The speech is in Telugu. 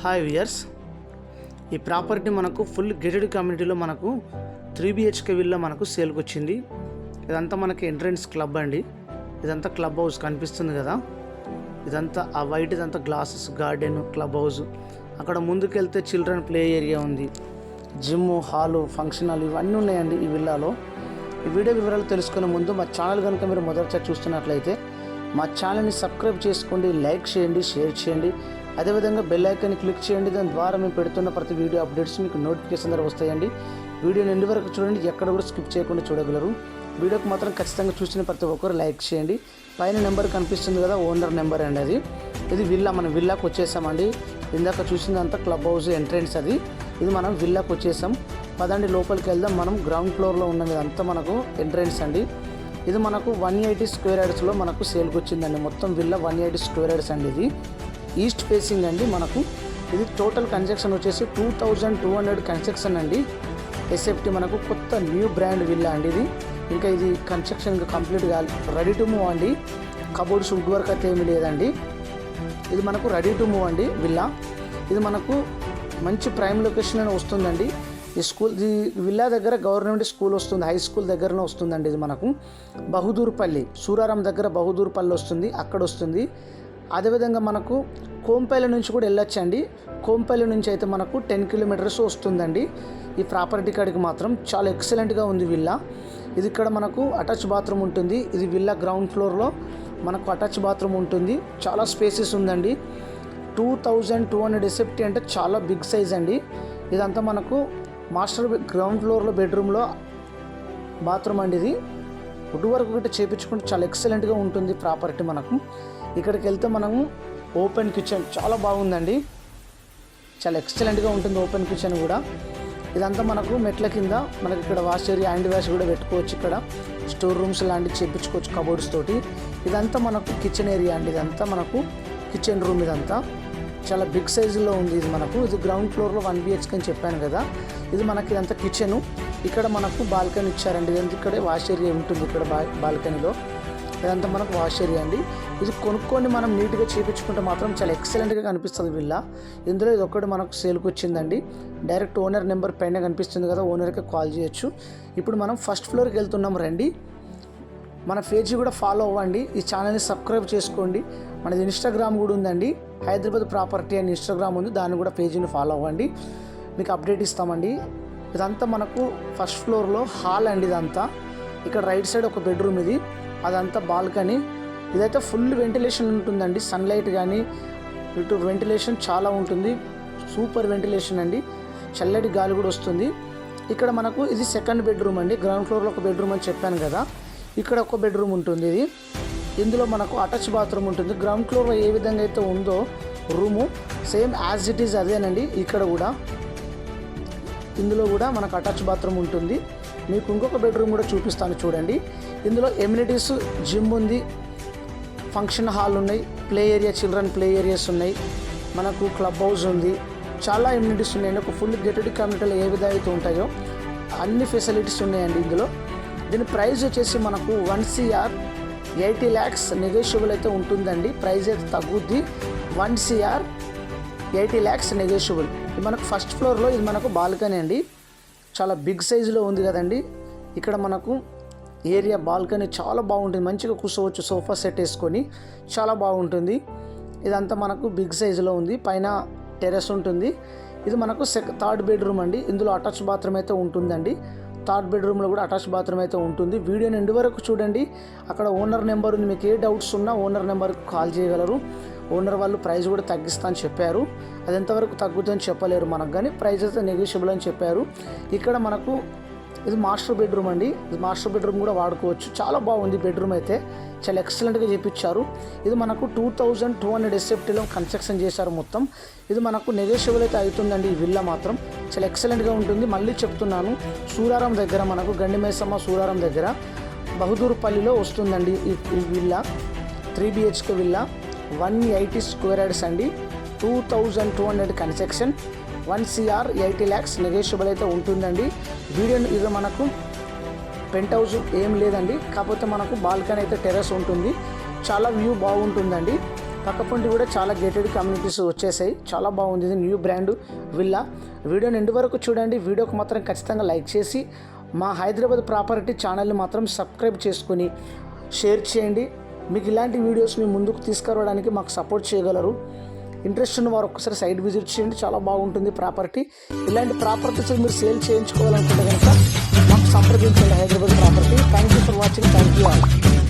హాయ్ వియర్స్ ఈ ప్రాపర్టీ మనకు ఫుల్ గేటెడ్ కమ్యూనిటీలో మనకు త్రీ బిహెచ్కే విల్లా మనకు సేల్కి వచ్చింది. ఇదంతా మనకి ఎంట్రన్స్ క్లబ్ అండి. ఇదంతా క్లబ్ హౌస్ కనిపిస్తుంది కదా. ఇదంతా ఆ వైట్ ఇదంతా గ్లాసెస్ గార్డెన్ క్లబ్ హౌస్ అక్కడ ముందుకెళ్తే చిల్డ్రన్ ప్లే ఏరియా ఉంది. జిమ్ హాలు ఫంక్షన్ హాల్ ఇవన్నీ ఉన్నాయండి ఈ విల్లాలో ఈ వీడియో వివరాలు తెలుసుకునే ముందు మా ఛానల్ కనుక మీరు మొదటిసారి చూస్తున్నట్లయితే మా ఛానల్ని సబ్స్క్రైబ్ చేసుకోండి లైక్ చేయండి షేర్ చేయండి. అదేవిధంగా బెల్ ఐకాన్ని క్లిక్ చేయండి. దాని ద్వారా మేము పెడుతున్న ప్రతి వీడియో అప్డేట్స్ మీకు నోటిఫికేషన్ ద్వారా వస్తాయండి. వీడియో నిండి వరకు చూడండి. ఎక్కడ కూడా స్కిప్ చేయకుండా చూడగలరు. వీడియోకి మాత్రం ఖచ్చితంగా చూసిన ప్రతి ఒక్కరు లైక్ చేయండి. పైన నెంబర్ కనిపిస్తుంది కదా ఓనర్ నెంబర్ అండి అది ఇది విల్లా మనం విల్లాకి వచ్చేసామండి. ఇందాక చూసిందంతా క్లబ్ హౌస్ ఎంట్రెన్స్ అది. ఇది మనం విల్లాకి వచ్చేసాం. పదండి లోపలికి వెళ్దాం. మనం గ్రౌండ్ ఫ్లోర్లో ఉన్నది అంతా మనకు ఎంట్రెన్స్ అండి. ఇది మనకు వన్ ఎయిటీ స్క్వేర్ యార్డ్స్లో మనకు సేల్కి వచ్చిందండి. మొత్తం villa one eighty square yards అండి ఇది. ఈస్ట్ ఫేసింగ్ అండి మనకు. ఇది టోటల్ కన్స్ట్రక్షన్ వచ్చేసి two thousand two hundred construction అండి. ఎస్ఎఫ్టీ మనకు కొత్త న్యూ బ్రాండ్ విల్లా అండి ఇది. ఇంకా ఇది కన్స్ట్రక్షన్ ఇంకా కంప్లీట్ కాదు రెడీ టు మూవ్ అండి. కబోర్డ్స్ వుడ్ వర్క్ అయితే ఏమీ లేదండి. ఇది మనకు రెడీ టు మూవ్ అండి విల్లా. ఇది మనకు మంచి ప్రైమ్ లొకేషన్ అని వస్తుందండి. ఈ స్కూల్ ఈ విల్లా దగ్గర గవర్నమెంట్ స్కూల్ వస్తుంది హై స్కూల్ దగ్గరనే వస్తుందండి ఇది మనకు. బహుదూర్పల్లి సూరారం దగ్గర బహుదూర్పల్లి వస్తుంది అక్కడ వస్తుంది. అదేవిధంగా మనకు కోంపల్లి నుంచి కూడా వెళ్ళొచ్చండి. కోంపల్లి నుంచి అయితే మనకు టెన్ కిలోమీటర్స్ వస్తుందండి. ఈ ప్రాపర్టీ కాడికి మాత్రం చాలా ఎక్సలెంట్గా ఉంది విల్లా. ఇది ఇక్కడ మనకు అటాచ్ బాత్రూమ్ ఉంటుంది. ఇది విల్లా గ్రౌండ్ ఫ్లోర్లో మనకు అటాచ్ బాత్రూమ్ ఉంటుంది. చాలా స్పేసెస్ ఉందండి. Two thousand two hundred SFT అంటే చాలా బిగ్ సైజ్ అండి. ఇదంతా మనకు మాస్టర్ గ్రౌండ్ ఫ్లోర్లో బెడ్రూమ్లో బాత్రూమ్ అండి ఇది. వుడ్ వర్క్ ఒకటి చేపించుకుంటే చాలా ఎక్సలెంట్గా ఉంటుంది ప్రాపర్టీ మనకు. ఇక్కడికి వెళ్తే మనము ఓపెన్ కిచెన్. చాలా బాగుందండి. చాలా ఎక్సలెంట్గా ఉంటుంది ఓపెన్ కిచెన్ కూడా. ఇదంతా మనకు మెట్ల కింద మనకి ఇక్కడ వాష్ ఏరియా హ్యాండ్ వాష్ కూడా పెట్టుకోవచ్చు ఇక్కడ. స్టోర్ రూమ్స్ లాంటివి చేపించుకోవచ్చు కబోర్డ్స్ తోటి. ఇదంతా మనకు కిచెన్ ఏరియా అండి. ఇదంతా మనకు కిచెన్ రూమ్ ఇదంతా. చాలా బిగ్ సైజులో ఉంది ఇది మనకు. ఇది గ్రౌండ్ ఫ్లోర్లో వన్ బిహెచ్కే అని చెప్పాను కదా. ఇది మనకి ఇదంతా కిచెను. ఇక్కడ మనకు బాల్కనీ ఇచ్చారండి. ఇదంతా ఇక్కడే వాష్ ఏరియా ఉంటుంది ఇక్కడ బాల్కనీలో. ఇదంతా మనకు వాష్ ఏరియా అండి. ఇది కొనుక్కొని మనం నీట్గా చేపించుకుంటే మాత్రం చాలా ఎక్సలెంట్గా కనిపిస్తుంది విల్లా. ఇందులో ఇది ఒక్కటి మనకు సేల్కి వచ్చిందండి. డైరెక్ట్ ఓనర్ నెంబర్ పైన కనిపిస్తుంది కదా ఓనర్కి కాల్ చేయొచ్చు. ఇప్పుడు మనం ఫస్ట్ ఫ్లోర్కి వెళ్తున్నాం రండి. మన పేజీ కూడా ఫాలో అవ్వండి. ఈ ఛానల్ని సబ్స్క్రైబ్ చేసుకోండి. మనది ఇన్స్టాగ్రామ్ కూడా ఉందండి. హైదరాబాద్ ప్రాపర్టీ అని ఇన్స్టాగ్రామ్ ఉంది దాన్ని కూడా పేజీని ఫాలో అవ్వండి. మీకు అప్డేట్ ఇస్తామండి. ఇదంతా మనకు ఫస్ట్ ఫ్లోర్లో హాల్ అండి ఇదంతా. ఇక్కడ రైట్ సైడ్ ఒక బెడ్రూమ్ ఇది. అదంతా బాల్కనీ. ఇదైతే ఫుల్ వెంటిలేషన్ ఉంటుందండి. సన్లైట్ కానీ ఇటు వెంటిలేషన్ చాలా ఉంటుంది. సూపర్ వెంటిలేషన్ అండి. చల్లటి గాలి కూడా వస్తుంది. ఇక్కడ మనకు ఇది సెకండ్ బెడ్రూమ్ అండి. గ్రౌండ్ ఫ్లోర్లో ఒక బెడ్రూమ్ అని చెప్పాను కదా. ఇక్కడ ఒక బెడ్రూమ్ ఉంటుంది ఇది. ఇందులో మనకు అటాచ్ బాత్రూమ్ ఉంటుంది. గ్రౌండ్ ఫ్లోర్లో ఏ విధంగా అయితే ఉందో room same as it is అదేనండి. ఇక్కడ కూడా ఇందులో కూడా మనకు అటాచ్ బాత్రూమ్ ఉంటుంది. మీకు ఇంకొక బెడ్రూమ్ కూడా చూపిస్తాను చూడండి. ఇందులో ఎమ్యూనిటీస్ జిమ్ ఉంది ఫంక్షన్ హాల్ ఉన్నాయి play area children play areas ఉన్నాయి మనకు క్లబ్ హౌస్ ఉంది. చాలా ఎమ్యూనిటీస్ ఉన్నాయండి ఒక ఫుల్ గెటెడ్ కమ్యూనిటీలో ఏ విధంగా అయితే ఉంటాయో అన్ని ఫెసిలిటీస్ ఉన్నాయండి ఇందులో. దీని ప్రైస్ వచ్చేసి మనకు one CR eighty lakhs negotiable అయితే ఉంటుందండి. ప్రైస్ అయితే తగ్గుద్ది. One CR eighty lakhs negotiable. ఇది మనకు ఫస్ట్ ఫ్లోర్లో ఇది మనకు బాల్కనీ అండి. చాలా బిగ్ సైజులో ఉంది కదండి. ఇక్కడ మనకు ఏరియా బాల్కనీ చాలా బాగుంటుంది. మంచిగా కూర్చోవచ్చు సోఫా సెట్ వేసుకొని. చాలా బాగుంటుంది. ఇదంతా మనకు బిగ్ సైజులో ఉంది. పైన టెరెస్ ఉంటుంది. ఇది మనకు సెక్ థర్డ్ బెడ్రూమ్ అండి. ఇందులో అటాచ్ బాత్రూమ్ అయితే ఉంటుందండి. థర్డ్ బెడ్రూమ్లో కూడా అటాచ్ బాత్రూమ్ అయితే ఉంటుంది. వీడియో ఎండు వరకు చూడండి. అక్కడ ఓనర్ నెంబర్ ఉంది. మీకు ఏ డౌట్స్ ఉన్నా ఓనర్ నెంబర్కి కాల్ చేయగలరు. ఓనర్ వాళ్ళు ప్రైస్ కూడా తగ్గిస్తా అని చెప్పారు. అది ఎంతవరకు తగ్గుతుందని చెప్పలేరు మనకు కానీ ప్రైస్ అయితే నెగిషియబుల్ అని చెప్పారు. ఇక్కడ మనకు ఇది మాస్టర్ బెడ్రూమ్ అండి. ఇది మాస్టర్ బెడ్రూమ్ కూడా వాడుకోవచ్చు. చాలా బాగుంది బెడ్రూమ్ అయితే. చాలా ఎక్సలెంట్గా చేపించారు ఇది మనకు టూ థౌజండ్ టూ హండ్రెడ్ ఎస్ఎఫ్టీలో కన్స్ట్రక్షన్ చేశారు మొత్తం. ఇది మనకు నెగోషియబుల్ అయితే అవుతుందండి ఈ విల్లా మాత్రం. చాలా ఎక్సలెంట్గా ఉంటుంది. మళ్ళీ చెప్తున్నాను సూరారం దగ్గర మనకు గండిమేసమ్మ సూరారం దగ్గర బహదూర్పల్లిలో వస్తుందండి ఈ ఈ villa three BHK villa one eighty square yards అండి. Two thousand two hundred construction. One CR eighty lakhs negotiable అయితే ఉంటుందండి. వీడియో ఇది మనకు పెంట్ హౌస్ ఏం లేదండి. కాకపోతే మనకు బాల్కనీ అయితే టెర్రస్ ఉంటుంది. చాలా వ్యూ బాగుంటుందండి. పక్కపొంటి కూడా చాలా గేటెడ్ కమ్యూనిటీస్ వచ్చేసాయి. చాలా బాగుంది. ఇది న్యూ బ్రాండ్ విల్లా. వీడియోని ఎండు వరకు చూడండి. వీడియోకి మాత్రం ఖచ్చితంగా లైక్ చేసి మా హైదరాబాద్ ప్రాపర్టీ ఛానల్ని మాత్రం సబ్స్క్రైబ్ చేసుకొని షేర్ చేయండి. మీకు ఇలాంటి వీడియోస్ని ముందుకు తీసుకురావడానికి మాకు సపోర్ట్ చేయగలరు. ఇంట్రెస్ట్ ఉన్న వారు ఒకసారి సైట్ విజిట్ చేయండి. చాలా బాగుంటుంది ప్రాపర్టీ ఇలాంటి ప్రాపర్టీస్ మీరు సేల్ చేయించుకోవాలనుకుంటే కనుక మాకు సంప్రదించండి Hyderabad property thank you for watching thank you all